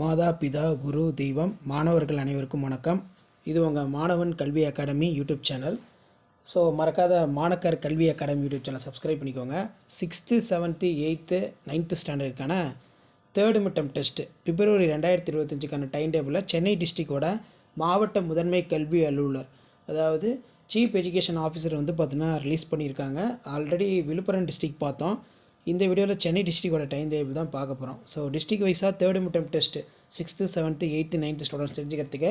மாதா பிதா குரு தெய்வம் மாணவர்கள் அனைவருக்கும் வணக்கம். இது உங்கள் மாணவன் கல்வி அகாடமி யூடியூப் சேனல். ஸோ மறக்காத Manakkar Kalvi Academy YouTube channel subscribe பண்ணிக்கோங்க. சிக்ஸ்த்து செவன்த்து எயித்து நைன்த்து ஸ்டாண்டர்டுக்கான தேர்டு மிட்டம் டெஸ்ட்டு பிப்ரவரி ரெண்டாயிரத்தி இருபத்தஞ்சுக்கான டைம் டேபிளில் சென்னை டிஸ்ட்ரிக்டோட மாவட்ட முதன்மை கல்வி அலுவலர் அதாவது சீஃப் எஜுகேஷன் ஆஃபீஸர் வந்து பார்த்தீங்கன்னா ரிலீஸ் பண்ணியிருக்காங்க. ஆல்ரெடி விழுப்புரம் டிஸ்ட்ரிக்ட் பார்த்தோம். இந்த வீடியோவில் சென்னை டிஸ்ட்ரிக்டோட டைம் டேபிள் தான் பார்க்க போகிறோம் ஸோ டிஸ்ட்ரிக் வைஸாக third midterm test sixth seventh eighth ninth students தெரிஞ்சுக்கிறதுக்கு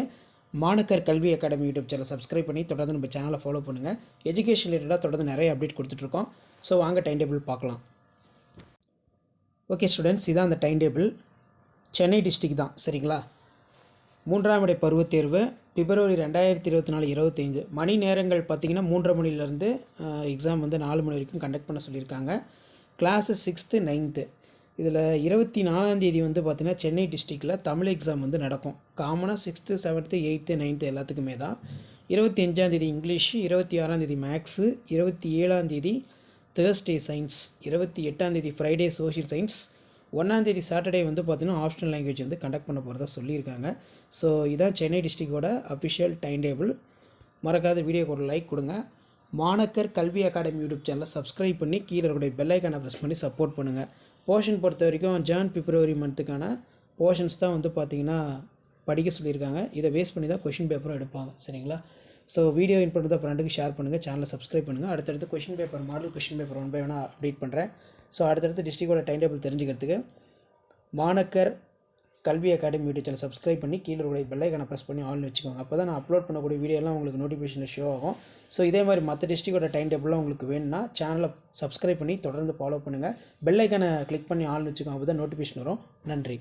Manakkar Kalvi academy YouTube channel subscribe பண்ணி தொடர்ந்து நம்ம சேனலை ஃபாலோ பண்ணுங்கள் எஜுகேஷன் ரிலேட்டடாக தொடர்ந்து நிறைய அப்டேட் கொடுத்துட்ருக்கோம் ஸோ வாங்க டைம் டேபிள் பார்க்கலாம். ஓகே ஸ்டூடெண்ட்ஸ் இதான் அந்த டைம் டேபிள் சென்னை டிஸ்ட்ரிக் தான் சரிங்களா? மூன்றாம் இடை பருவத் தேர்வு பிப்ரவரி ரெண்டாயிரத்தி இருபத்தி நாலு இருபத்தைந்து மணி நேரங்கள் பார்த்திங்கன்னா மூன்றரை மணிலேருந்து எக்ஸாம் வந்து நாலு மணி வரைக்கும் கண்டக்ட் பண்ண சொல்லியிருக்காங்க. கிளாஸு சிக்ஸ்த்து நைன்த்து இதில் இருபத்தி நாலாந்தேதி வந்து பார்த்திங்கன்னா சென்னை டிஸ்ட்ரிக்டில் தமிழ் எக்ஸாம் வந்து நடக்கும். காமனாக சிக்ஸ்த்து செவன்த்து எயித்து நைன்த்து எல்லாத்துக்குமே தான். இருபத்தி அஞ்சாந்தேதி இங்கிலீஷு இருபத்தி ஆறாந்தேதி மேக்ஸு இருபத்தி ஏழாந்தேதி தேர்ஸ்டே சயின்ஸ் இருபத்தி எட்டாந்தேதி ஃப்ரைடே சோஷியல் சயின்ஸ் ஒன்றாந்தேதி சாட்டர்டே வந்து பார்த்தீங்கன்னா ஆப்ஷனல் லாங்குவேஜ் வந்து கண்டக்ட் பண்ண போகிறதா சொல்லியிருக்காங்க. ஸோ இதான் சென்னை டிஸ்ட்ரிக்டோட அஃபிஷியல் டைம் டேபிள் மறக்காத வீடியோக்கு ஒரு லைக் கொடுங்க. மாணக்கர் கல்வி அகாடமி யூடியூப் சேனலை சப்ஸ்கிரைப் பண்ணி கீழே இருக்கக்கூடிய பெல் ப்ரெஸ் பண்ணி சப்போர்ட் பண்ணுங்கள் போர்ஷன் பொறுத்த வரைக்கும் ஜான் பிப்ரவரி மந்த்துக்கான போர்ஷன்ஸ் தான் வந்து பார்த்திங்கன்னா படிக்க சொல்லியிருக்காங்க. இதை வேஸ்ட் பண்ணி தான் கொஷின் பேப்பரும் எடுப்பாங்க. சரிங்களா? ஸோ வீடியோ இன் தான் ஃப்ரெண்டுக்கு ஷேர் பண்ணுங்கள் சேனலை சப்ஸ்கிரைப் பண்ணுங்கள் அடுத்தடுத்து question paper model question paper one by update பண்ணுறேன் ஸோ அடுத்தடுத்து டிஸ்ட்ரிக்டோட டைம் டேபிள் தெரிஞ்சுக்கிறதுக்கு Manakkar Kalvi academy YouTube channel subscribe பண்ணி கீழே உடைய பெல்லைக்கான ப்ரெஸ் பண்ணி ஆன் வச்சுக்கோங்க. அப்போ தான் நான் அப்லோட் பண்ணக்கூடிய வீடியோலாம் உங்களுக்கு நோட்டிஃபிகேஷனில் ஷோ ஆகும். ஸோ இதே மாதிரி மற்ற டிஸ்ட்ரிக்டோட டைம் டேபிளாக உங்களுக்கு வேணும்னா சேனலை சப்ஸ்கிரைப் பண்ணி தொடர்ந்து ஃபாலோ பண்ணுங்கள் பெல்லைக்கான கிளிக் பண்ணி ஆன் வச்சுக்கோங்க அப்போ தான் நோட்டிஃபிகேஷன் வரும். நன்றி.